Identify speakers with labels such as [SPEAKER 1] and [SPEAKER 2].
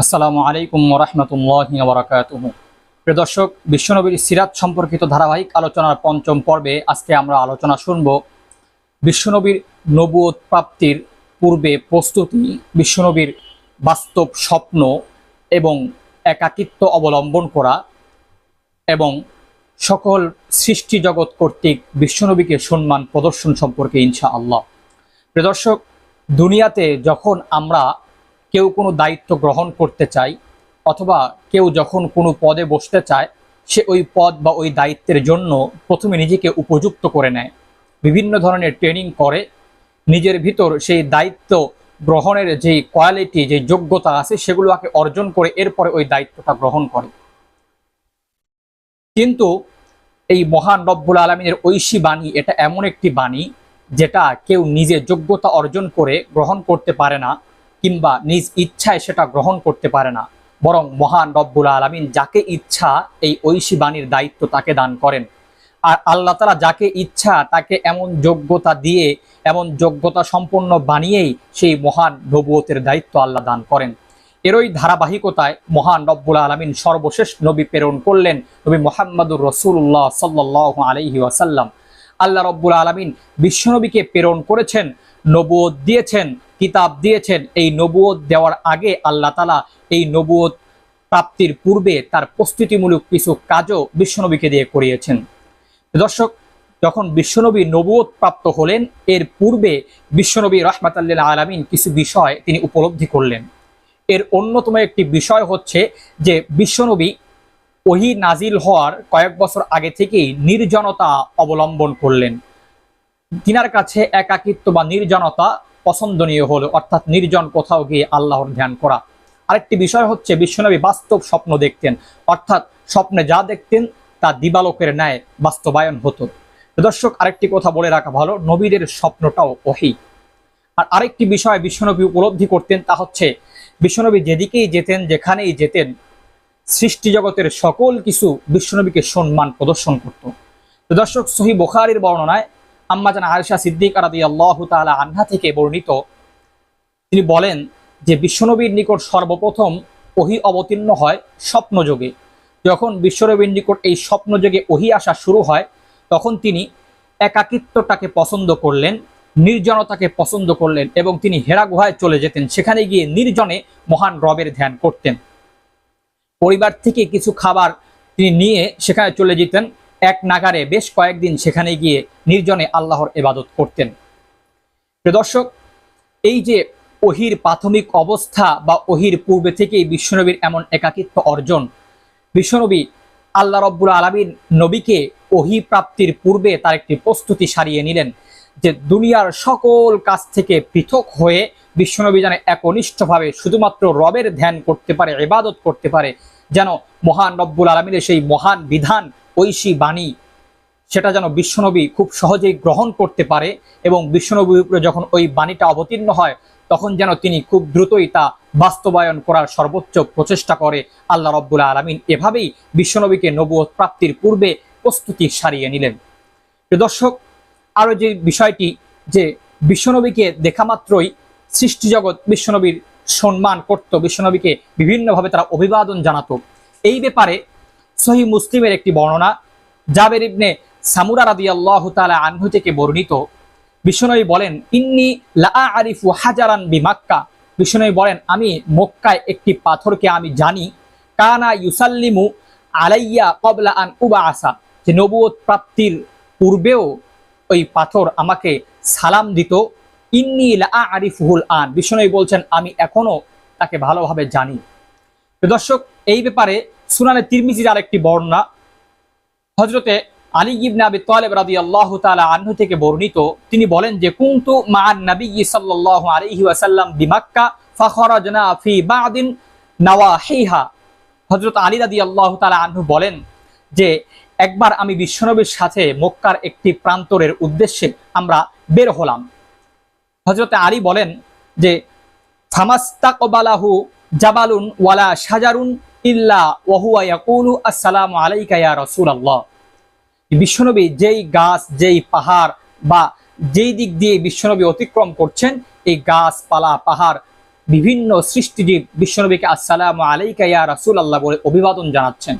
[SPEAKER 1] আসসালামু আলাইকুম ওরহমতুল্লাহ বরাকাতুহ। প্রিয় দর্শক, বিশ্বনবীর সিরাত সম্পর্কিত ধারাবাহিক আলোচনার পঞ্চম পর্বে আজকে আমরা আলোচনা শুনব বিশ্বনবীর নবুয়ত প্রাপ্তির পূর্বে প্রস্তুতি, বিশ্বনবীর বাস্তব স্বপ্ন এবং একাকিত্ব অবলম্বন করা এবং সকল সৃষ্টি জগৎ কর্তৃক বিশ্বনবীকে সম্মান প্রদর্শন সম্পর্কে ইনশা আল্লাহ প্রিয় দর্শক, দুনিয়াতে যখন আমরা কেউ কোনো দায়িত্ব গ্রহণ করতে চাই অথবা কেউ যখন কোনো পদে বসতে চায়, সে ওই পদ বা ওই দায়িত্বের জন্য প্রথমে নিজেকে উপযুক্ত করে নেয়। বিভিন্ন ধরনের ট্রেনিং করে। নিজের ভিতর সেই দায়িত্ব গ্রহণের যে কোয়ালিটি যে যোগ্যতা আছে, সেগুলোকে অর্জন করে এরপরে ওই দায়িত্বটা গ্রহণ করে। কিন্তু এই মহান রব্বুল আলমিনের ঐশী বাণী, এটা এমন একটি বাণী যেটা কেউ নিজে যোগ্যতা অর্জন করে, গ্রহণ করতে পারে না। কিংবা নিজ ইচ্ছায় সেটা গ্রহণ করতে পারে না, বরং মহান রব্বুল আলমিন যাকে ইচ্ছা এই ঐশী বাণীর দায়িত্ব তাকে দান করেন। আর আল্লাহ তালা যাকে ইচ্ছা তাকে এমন যোগ্যতা দিয়ে, এমন যোগ্যতা সম্পন্ন বানিয়েই সেই মহান নবুয়তের দায়িত্ব আল্লাহ দান করেন। এরই ধারাবাহিকতায় মহান রব্বুল আলমিন সর্বশেষ নবী প্রেরণ করলেন নবী মোহাম্মদুর রসুল্লাহ সাল্লাহ আলহি ওয়াসাল্লাম। আল্লাহ রব্বুল আলমিন বিশ্বনবীকে প্রেরণ করেছেন, নবুয়ত দিয়েছেন কিতাব দিয়েছেন এই নবুয়ত দেওয়ার আগে আল্লাহ তালা এই নবুয়ত প্রাপ্তির পূর্বে তার প্রস্তুতিমূলক কিছু কাজও বিশ্বনবীকে দিয়ে করিয়েছেন। দর্শক, যখন বিশ্বনবী নবুয়ত প্রাপ্ত হলেন, এর পূর্বে বিশ্বনবী রহমাতাল্লাহ আলমিন কিছু বিষয় তিনি উপলব্ধি করলেন। এর অন্যতম একটি বিষয় হচ্ছে যে বিশ্বনবী ওহি নাজিল হওয়ার কয়েক বছর আগে থেকেই নির্জনতা অবলম্বন করলেন। তিনার কাছে একাকিত্ব বা নির্জনতা পছন্দনীয় হলো, অর্থাৎ নির্জন কোথাও গিয়ে আল্লাহর ধ্যান করা। আরেকটি বিষয় হচ্ছে, বিশ্বনবী বাস্তব স্বপ্ন দেখতেন। অর্থাৎ স্বপ্নে যা দেখতেন, তা দিবালোকের ন্যায় বাস্তবায়ন হতো। দর্শক, আরেকটি কথা বলে রাখা ভালো, নবীদের স্বপ্নটাও ওহি। আর আরেকটি বিষয় বিশ্বনবী উপলব্ধি করতেন, তা হচ্ছে, বিশ্বনবী যেদিকেই যেতেন, যেখানেই যেতেন, সৃষ্টি জগতের সকল কিছু বিশ্বনবীকে সম্মান প্রদর্শন করত। দর্শক, সহি বোখারির বর্ণনায় আম্মাজান আয়সা সিদ্দিক আরাদি আল্লাহ তালা আন্না থেকে বর্ণিত। তিনি বলেন যে বিশ্বনবীর নিকট সর্বপ্রথম ওহি অবতীর্ণ হয় স্বপ্নযোগে। যখন বিশ্বনবীর নিকট এই স্বপ্নযোগে ওহি আসা শুরু হয়, তখন তিনি একাকিত্বটাকে পছন্দ করলেন, নির্জনতাকে পছন্দ করলেন এবং তিনি হেরা গুহায় চলে যেতেন। সেখানে গিয়ে নির্জনে মহান রবের ধ্যান করতেন। পরিবার থেকে কিছু খাবার তিনি নিয়ে সেখানে চলে যেতেন। এক নাগারে বেশ কয়েকদিন সেখানে গিয়ে নির্জনে আল্লাহর এবাদত করতেন। দর্শক, এই যে ওহির প্রাথমিক অবস্থা বা ওহির পূর্বে থেকেই বিশ্বনবীর এমন একাকিত্ব অর্জন, বিশ্বনবী আল্লাহ রব্বুল আলমীর নবীকে ওহি প্রাপ্তির পূর্বে তার একটি প্রস্তুতি সারিয়ে নিলেন যে দুনিয়ার সকল কাজ থেকে পৃথক হয়ে বিশ্বনবী যেন একনিষ্ঠভাবে শুধুমাত্র রবের ধ্যান করতে পারে এবাদত করতে পারে, যেন মহান রব্বুল আলমীর সেই মহান বিধান ঐশী বাণী, সেটা যেন বিশ্বনবী খুব সহজেই গ্রহণ করতে পারে এবং বিশ্বনবীর উপরে যখন ওই বাণীটা অবতীর্ণ হয়, তখন যেন তিনি খুব দ্রুতই তা বাস্তবায়ন করার সর্বোচ্চ প্রচেষ্টা করে। আল্লাহ রব্বুল আলমিন এভাবেই বিশ্বনবীকে নবুয় প্রাপ্তির পূর্বে প্রস্তুতি সারিয়ে নিলেন। দর্শক, আরও যে বিষয়টি যে বিশ্বনবীকে দেখা মাত্রই সৃষ্টি জগৎ বিশ্বনবীর সম্মান করত, বিশ্বনবীকে বিভিন্নভাবে তারা অভিবাদন জানাত, এই ব্যাপারে সহি মুসলিমের একটি বর্ণনা। জাবের ইবনে সামুরা রাদি আল্লাহ তালা আনহু থেকে বর্ণিত। বিশ্বনবী বলেন, ইন্নি লা আরিফু হাজারান বি মাক্কা বিশ্বনবী বলেন, আমি মক্কায় একটি পাথরকে আমি জানি। কানা ইউসাল্লিমু আলাইয়া কবলা আন উবা আসা যে নবুয়ত প্রাপ্তির পূর্বেও ওই পাথর আমাকে সালাম দিত। ইন্নি লা আরিফুল আন। বিশ্বনবী বলছেন, আমি এখনও তাকে ভালোভাবে জানি। দর্শক, এই ব্যাপারে সুনানে তিরমিজির আরেকটি বর্ণনা। হজরতে আলী ইবনে আবি তালেব রাদি আল্লাহ তালা আহ্ন থেকে বর্ণিত। তিনি বলেন যে, কুন্তু মান নবী সাল্লাহ আলহি ওয়াসাল্লাম বিমাক্কা, ফখরাজনা ফি বাদিন নাওয়াহিহা। হজরত আলী রাদি আল্লাহ তালা আহ্ন বলেন যে, একবার আমি বিশ্বনবীর সাথে মক্কার একটি প্রান্তরের উদ্দেশ্যে আমরা বের হলাম। হজরতে আলী বলেন যে, ফামাস্তাকবালাহু জাবালুন ওয়ালা সাজারুন ইল্লা ওয়াহুয়া ইয়াকুলু, আসসালামু আলাইকা ইয়া রাসূলুল্লাহ। বিশ্বনবী যেই গাছ, যেই পাহাড় বা যেই দিক দিয়ে বিশ্বনবী অতিক্রম করছেন, এই গাছপালা, পাহাড়, বিভিন্ন সৃষ্টিজীব বিশ্বনবীকে আসসালামু আলাইকা ইয়া রাসূলুল্লাহ বলে অভিবাদন জানাচ্ছেন।